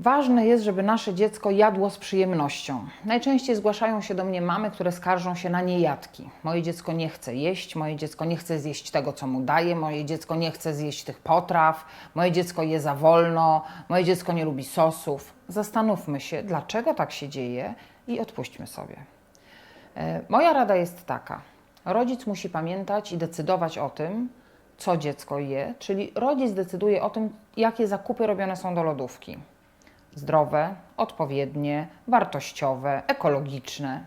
Ważne jest, żeby nasze dziecko jadło z przyjemnością. Najczęściej zgłaszają się do mnie mamy, które skarżą się na niejadki. Moje dziecko nie chce jeść, moje dziecko nie chce zjeść tego, co mu daje, moje dziecko nie chce zjeść tych potraw, moje dziecko je za wolno, moje dziecko nie lubi sosów. Zastanówmy się, dlaczego tak się dzieje i odpuśćmy sobie. E, Moja rada jest taka. Rodzic musi pamiętać i decydować o tym, co dziecko je, czyli rodzic decyduje o tym, jakie zakupy robione są do lodówki. Zdrowe, odpowiednie, wartościowe, ekologiczne.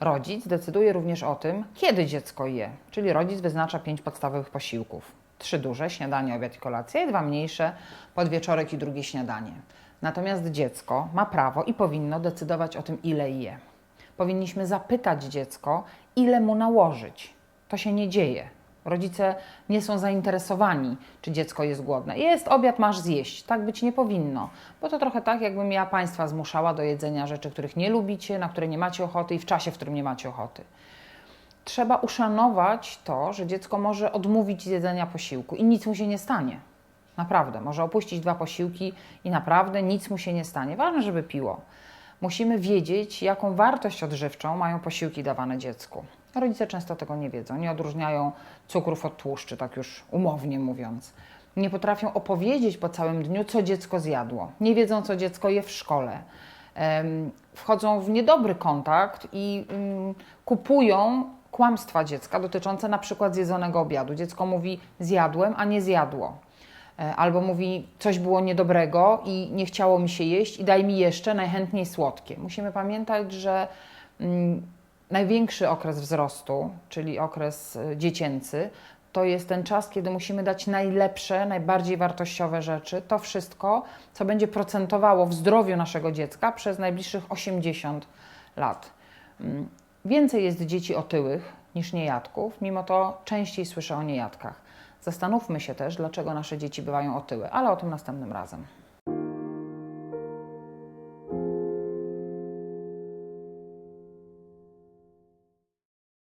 Rodzic decyduje również o tym, kiedy dziecko je, czyli rodzic wyznacza pięć podstawowych posiłków. Trzy duże, śniadanie, obiad i kolacja, i dwa mniejsze, podwieczorek i drugie śniadanie. Natomiast dziecko ma prawo i powinno decydować o tym, ile je. Powinniśmy zapytać dziecko, ile mu nałożyć. To się nie dzieje. Rodzice nie są zainteresowani, czy dziecko jest głodne. Jest obiad, masz zjeść. Tak być nie powinno, bo to trochę tak, jakbym ja Państwa zmuszała do jedzenia rzeczy, których nie lubicie, na które nie macie ochoty i w czasie, w którym nie macie ochoty. Trzeba uszanować to, że dziecko może odmówić jedzenia posiłku i nic mu się nie stanie. Naprawdę, może opuścić dwa posiłki i naprawdę nic mu się nie stanie. Ważne, żeby piło. Musimy wiedzieć, jaką wartość odżywczą mają posiłki dawane dziecku. Rodzice często tego nie wiedzą, nie odróżniają cukrów od tłuszczy, tak już umownie mówiąc. Nie potrafią opowiedzieć po całym dniu, co dziecko zjadło. Nie wiedzą, co dziecko je w szkole. Wchodzą w niedobry kontakt i mm, kupują kłamstwa dziecka dotyczące na przykład zjedzonego obiadu. Dziecko mówi zjadłem, a nie zjadło. E, Albo mówi, coś było niedobrego i nie chciało mi się jeść i daj mi jeszcze, najchętniej słodkie. Musimy pamiętać, że mm, największy okres wzrostu, czyli okres y, dziecięcy, to jest ten czas, kiedy musimy dać najlepsze, najbardziej wartościowe rzeczy. To wszystko, co będzie procentowało w zdrowiu naszego dziecka przez najbliższych 80 lat. Mm, Więcej jest dzieci otyłych niż niejadków, mimo to częściej słyszę o niejadkach. Zastanówmy się też, dlaczego nasze dzieci bywają otyłe, ale o tym następnym razem.